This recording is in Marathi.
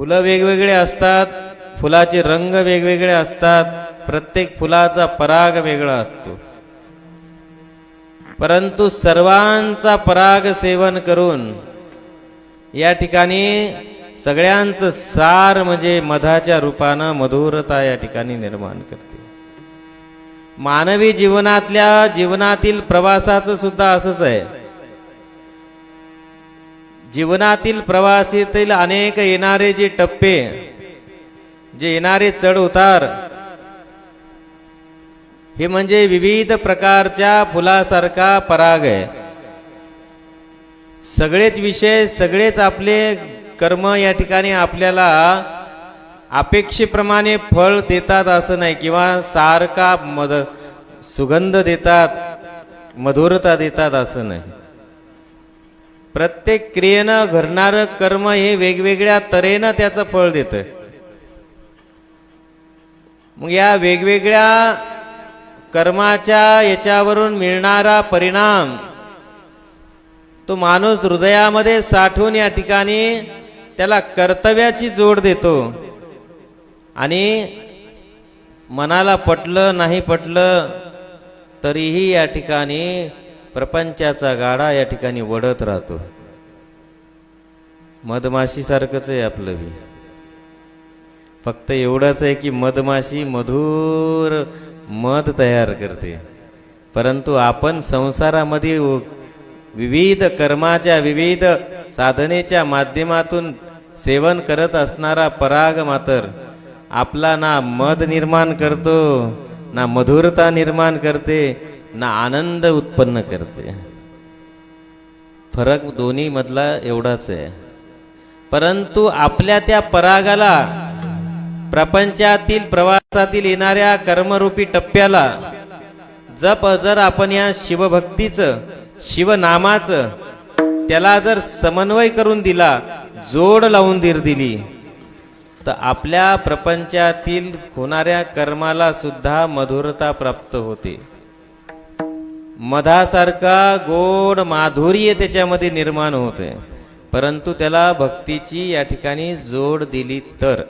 फुलं वेगवेगळे असतात फुलाचे रंग वेगवेगळे असतात प्रत्येक फुलाचा पराग वेगळा असतो. परंतु सर्वांचा पराग सेवन करून या ठिकाणी सगळ्यांचं सार म्हणजे मधाच्या रूपानं मधुरता या ठिकाणी निर्माण करते. मानवी जीवनातल्या जीवनातील प्रवासाचं सुद्धा असंच आहे. जीवनातील प्रवासीतील अनेक येणारे जे टप्पे जे येणारे चढ उतार हे म्हणजे विविध प्रकारच्या फुलासारखा पराग आहे. सगळेच विषय सगळेच आपले कर्म या ठिकाणी आपल्याला अपेक्षेप्रमाणे फळ देतात असं नाही किंवा सारखा मद सुगंध देतात मधुरता देतात असं नाही. प्रत्येक क्रियेनं घडणारं कर्म हे वेगवेगळ्या तऱ्हेनं त्याचं फळ देतं मग या वेगवेगळ्या कर्माच्या याच्यावरून मिळणारा परिणाम तो माणूस हृदयामध्ये साठवून या ठिकाणी त्याला कर्तव्याची जोड देतो. आणि मनाला पटलं नाही पटलं तरीही या ठिकाणी प्रपंचाचा गाडा या ठिकाणी वडत राहतो. मधमाशीसारखंच आहे आपलं बी. फक्त एवढंच आहे की मधमाशी मधुर मध तयार करते. परंतु आपण संसारामध्ये विविध कर्माच्या विविध साधनेच्या माध्यमातून सेवन करत असणारा पराग मात्र आपला ना मध निर्माण करतो ना मधुरता निर्माण करते ना आनंद उत्पन्न करते. फरक दोन्ही मधला एवढाच आहे. परंतु आपल्या त्या परागाला प्रपंचातील प्रवासातील येणाऱ्या कर्मरूपी टप्प्याला जप जर आपण या शिवभक्तीचं शिवनामाचं त्याला जर समन्वय करून दिला जोड लावून दीर दिली तर आपल्या प्रपंचातील होणाऱ्या कर्माला सुद्धा मधुरता प्राप्त होते. मधासारखा गोड माधुर्य त्याच्यामध्ये निर्माण होते परंतु त्याला भक्तीची या ठिकाणी जोड दिली तर.